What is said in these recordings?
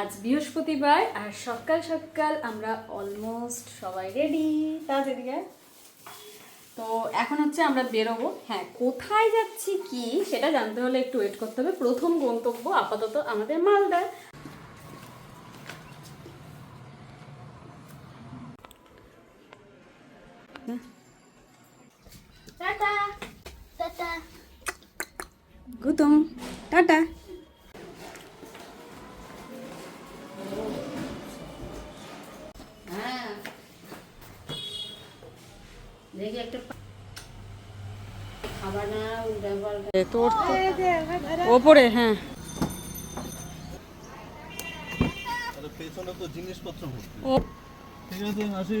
আজ বৃহস্পতিবার আর সকাল সকাল আমরা অলমোস্ট সবাই রেডি তাজ এদিকে। তো এখন হচ্ছে আমরা বেরোবো। হ্যাঁ কোথায় যাচ্ছি কি সেটা জানতে হলে একটু ওয়েট করতে হবে। প্রথম গন্তব্য আপাতত আমাদের মালদা। Tata tata. গুদম টাটা হ্যাঁ দেখি একটা খাবার না ব্যবহার তোর ওপরে হ্যাঁ। আরে পেছনে তো জিনিসপত্র ভর্তি। ও ঠিক আছে আসি।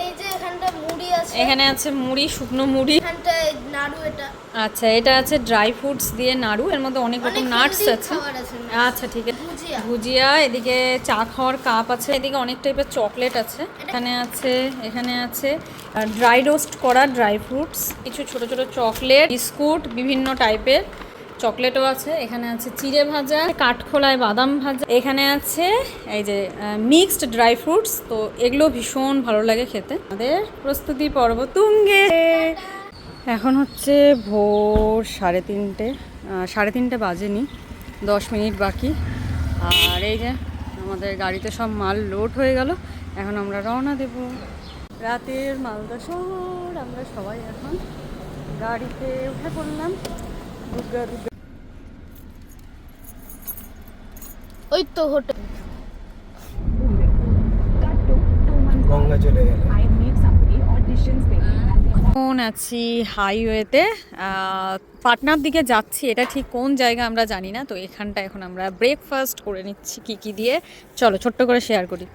এই যে এখানটা মুড়ি আছে। এখানে আছে মুড়ি শুকনো মুড়ি। এখানটায় নাড়ু এটা। আচ্ছা এটা আছে ড্রাই ফ্রুটস দিয়ে নাড়ু। এর মধ্যে অনেক রকম নাটস আছে। আচ্ছা ঠিক আছে। ভুজিয়া। ভুজিয়া এদিকে চা খাওয়ার কাপ আছে। এদিকে অনেক টাইপের চকলেট আছে। এখানে আছে এখানে আছে ড্রাই রোস্ট করা ড্রাই ফ্রুটস কিছু ছোট ছোট চকলেট বিস্কুট বিভিন্ন টাইপের চকলেটও আছে, এখানে আছে চিড়ে ভাজা, কাঠখোলায় বাদাম ভাজা, এখানে আছে এই যে মিক্সড ড্রাই ফ্রুটস তো এগুলো ভীষণ ভালো লাগে খেতে। আমাদের প্রস্তুতি পর্ব তুঙ্গে। এখন হচ্ছে ভোর সাড়ে তিনটে সাড়ে তিনটে বাজেনি, দশ মিনিট বাকি। আর এই যে, আমাদের গাড়িতে সব মাল লোড হয়ে গেল, এখন আমরা রওনা দেব। রাতের মালদা শহর, আমরা সবাই এখন গাড়িতে উঠে পড়লাম। ওই তো হোটেল। গঙ্গা চলে গেল। এখন আছি হাইওয়েতে পাটনার দিকে যাচ্ছি এটা ঠিক কোন জায়গা আমরা জানি না তো এখানটা এখন আমরা ব্রেকফাস্ট করে নিচ্ছি কি কি দিয়ে। চলো ছোট্ট করে শেয়ার করি।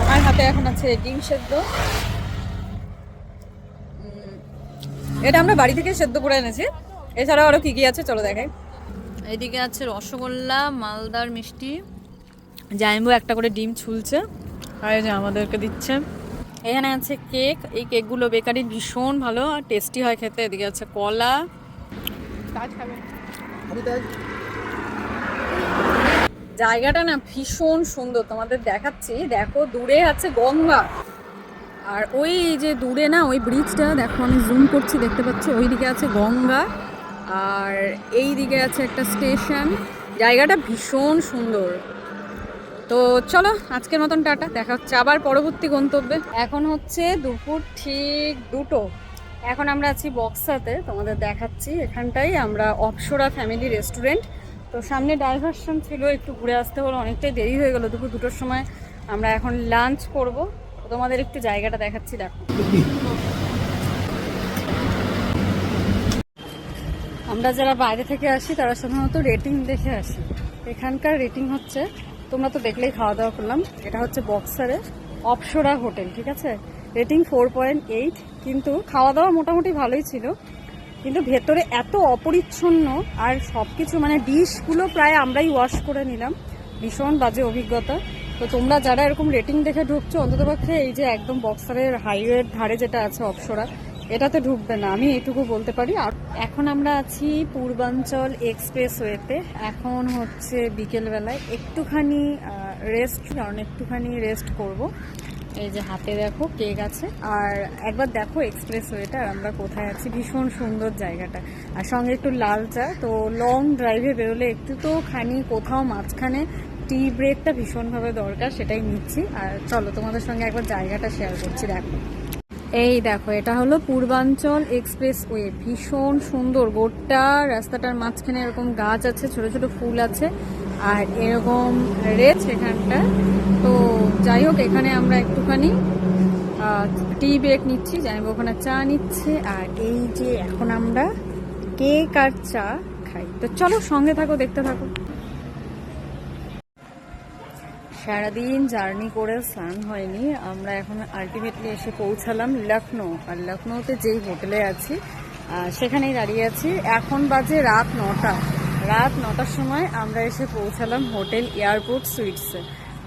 আমার হাতে এখন আছে ডিম সেদ্ধ। এটা আমরা বাড়ি থেকে সেদ্ধ করে এনেছি। এছাড়াও আরও কী কী আছে? চলো দেখাই। এদিকে আছে রসগোল্লা, মালদার মিষ্টি জাইম্বু একটা করে ডিম ছুলছে। আর যে আমাদেরকে দিচ্ছে। এখানে আছে কেক। এই কেকগুলো বেকারি ভীষণ ভালো আর টেস্টি হয় খেতে। এদিকে আছে কলা। জায়গাটা না ভীষণ সুন্দর। তোমাদের দেখাচ্ছি। দেখো, দূরে আছে গঙ্গা। আর ওই যে দূরে না, ওই ব্রিজটা দেখো আমি জুম করছি, দেখতে পাচ্ছ? ওইদিকে আছে গঙ্গা। আর এই দিকে আছে একটা স্টেশন। জায়গাটা ভীষণ সুন্দর। তো চলো, আজকের মতন টাটা, দেখা হচ্ছে আবার পরবর্তী গন্তব্যে। এখন হচ্ছে দুপুর ঠিক দুটো। এখন আমরা আছি বক্সাতে, তোমাদের দেখাচ্ছি এখানটাই আমরা অপসরা ফ্যামিলি রেস্টুরেন্ট। তো সামনে ডাইভারশন ছিল, একটু ঘুরে আসতে হলো, অনেকটাই দেরি হয়ে গেলো দুপুর দুটোর সময়। আমরা এখন লাঞ্চ করব। তোমাদের একটু জায়গাটা দেখাচ্ছি, দেখো। আমরা যারা বাইরে থেকে আসি, তারা সাধারণত রেটিং দেখে আসি। এখানকার রেটিং হচ্ছে, তোমরা তো দেখলেই খাওয়া দাওয়া করলাম, এটা হচ্ছে বক্সারে অপসরা হোটেল, ঠিক আছে? রেটিং ফোর পয়েন্ট এইট কিন্তু খাওয়া দাওয়া মোটামুটি ভালোই ছিল। কিন্তু ভেতরে এত অপরিচ্ছন্ন, আর সব কিছু মানে ডিশগুলো প্রায় আমরাই ওয়াশ করে নিলাম। ভীষণ বাজে অভিজ্ঞতা। তো তোমরা যারা এরকম রেটিং দেখে ঢুকছো, অন্ততপক্ষে এই যে একদম বক্সারের হাইওয়ের ধারে যেটা আছে অপসরা এটাতে ঢুকবে না, আমি এটুকু বলতে পারি। আর এখন আমরা আছি পূর্বাঞ্চল এক্সপ্রেসওয়েতে। এখন হচ্ছে বিকেলবেলায় একটুখানি রেস্ট কারণ একটুখানি রেস্ট করব। এই যে হাতে দেখো কেক আছে। আর একবার দেখো এক্সপ্রেসওয়েটা আর আমরা কোথায় আছি। ভীষণ সুন্দর জায়গাটা। আর সঙ্গে একটু লাল চা। তো লং ড্রাইভে বেরোলে একটু তো খানি কোথাও মাঝখানে টি ব্রেকটা ভীষণভাবে দরকার, সেটাই নিচ্ছি। আর চলো তোমাদের সঙ্গে একবার জায়গাটা শেয়ার করছি, দেখো। এই দেখো, এটা হলো পূর্বাঞ্চল এক্সপ্রেস ওয়ে। ভীষণ সুন্দর, গোটা রাস্তাটার মাঝখানে এরকম গাছ আছে, ছোট ছোট ফুল আছে, আর এরকম রেচ এখানটা তো যাই হোক, এখানে আমরা একটুখানি টি ব্রেক নিচ্ছি হোক, ওখানে চা নিচ্ছে, আর এই যে এখন আমরা কেক আর চা খাই। তো চলো সঙ্গে থাকো, দেখতে থাকো। সারাদিন জার্নি করে স্নান হয়নি। আমরা এখন আলটিমেটলি এসে পৌঁছালাম লখনৌ আর লখনৌতে যেই হোটেলে আছি সেখানেই দাঁড়িয়ে আছি। এখন বাজে রাত নটা। রাত নটার সময় আমরা এসে পৌঁছালাম হোটেল এয়ারপোর্ট সুইটসে।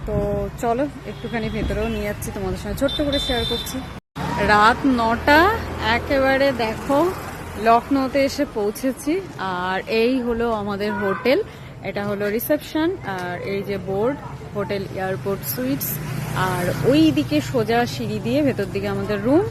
তো চলো, একটুখানি ভেতরেও নিয়ে যাচ্ছি, তোমাদের সঙ্গে ছোট্ট করে শেয়ার করছি। রাত নটা, একেবারে দেখো লখনৌতে এসে পৌঁছেছি। আর এই হলো আমাদের হোটেল। এটা হলো রিসেপশন। আর এই যে বোর্ড হোটেল এয়ারপোর্ট সুইটস। আর ওই দিকে সোজা সিঁড়ি দিয়ে ভেতর দিকে আমাদের রুম।